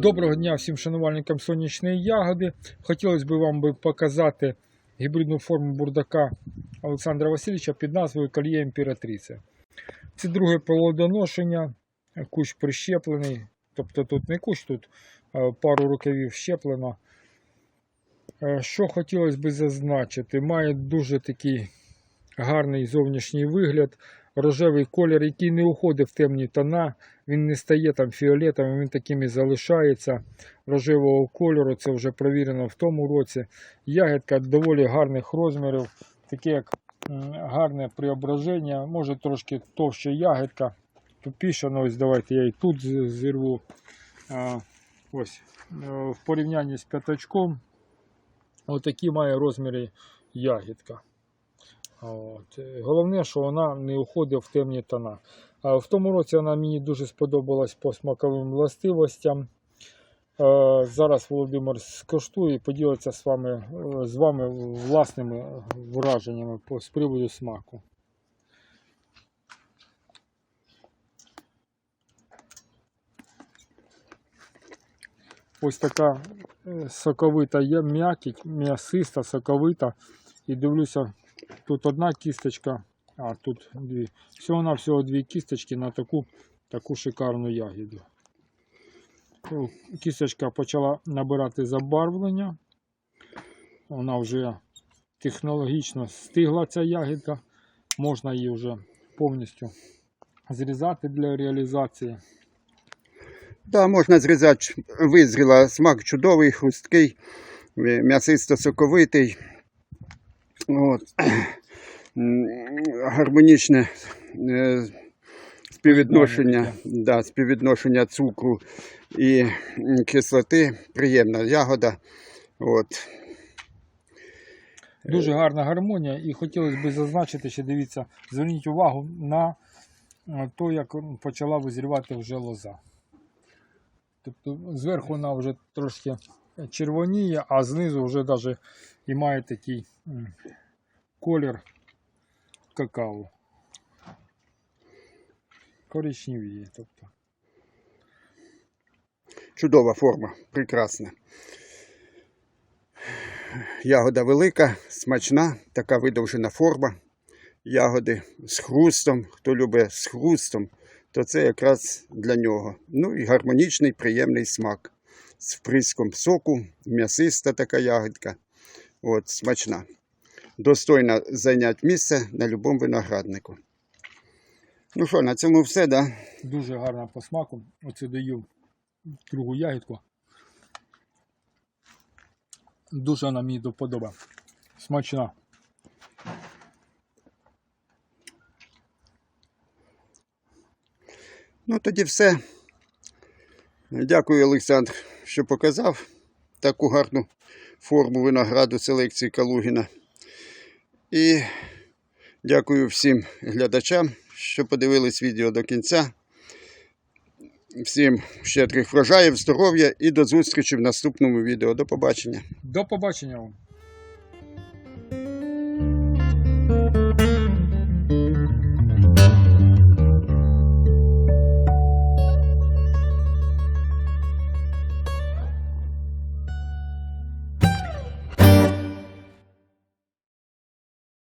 Доброго дня всім шанувальникам сонячної ягоди. Хотілося б вам показати гібридну форму бурдака Олександра Васильовича під назвою Кольє імператриця. Це друге плодоношення, кущ прищеплений, тобто тут не кущ, тут е, пару рукавів щеплено. Е, Що хотілося б зазначити, має дуже такий гарний зовнішній вигляд, рожевий колір, який не уходить в темні тона, він не стає там фіолетовим, він таким і залишається рожевого кольору. Це вже провірено в тому році. Ягідка доволі гарних розмірів, таке як гарне преображення, може трошки товща ягідка, тупіша, ну ось давайте я і тут зірву. Ось, е, в порівнянні з п'ятачком, отакі має розміри ягідка. От. е, Головне, що вона не уходить в темні тона. А в тому році вона мені дуже сподобалась по смаковим властивостям. Е, Зараз Володимир скоштує і поділиться з вами, е, з вами власними враженнями з приводу смаку. Ось така соковита є м'якіть, м'ясиста, соковита. І дивлюся, тут одна кісточка, а тут дві. Всього на всього дві кісточки на таку, таку шикарну ягіду. Кісточка почала набирати забарвлення. Вона вже технологічно стигла ця ягідка. Можна її вже повністю зрізати для реалізації. Да, можна зрізати, визріла, смак чудовий, хрусткий, е, м'ясисто-соковитий. От. Гармонічне е, співвідношення, да, співвідношення цукру і кислоти. Приємна ягода. От. Дуже гарна гармонія, і хотілося б зазначити, що дивіться, зверніть увагу на е, то, як почала визрівати вже лоза. Тобто зверху вона вже трошки червоніє, а знизу вже навіть і має такий колір какао. Коричневіє. Тобто. Чудова форма, прекрасна. Ягода велика, смачна, така видовжена форма. Ягоди з хрустом. Хто любить з хрустом, то це якраз для нього. Ну і гармонічний, приємний смак. З вприском соку, м'ясиста така ягодка. От, смачна. Достойна зайняти місце на будь-якому винограднику. Ну що, на цьому все, да? Дуже гарна по смаку. Оце даю другу ягідку. Дуже вона мені до. Смачна. Ну, тоді все. Дякую, Олександр, що показав таку гарну форму винограду селекції Калугіна. І дякую всім глядачам, що подивились відео до кінця. Всім щедрих врожаїв, здоров'я і до зустрічі в наступному відео. До побачення. До побачення вам.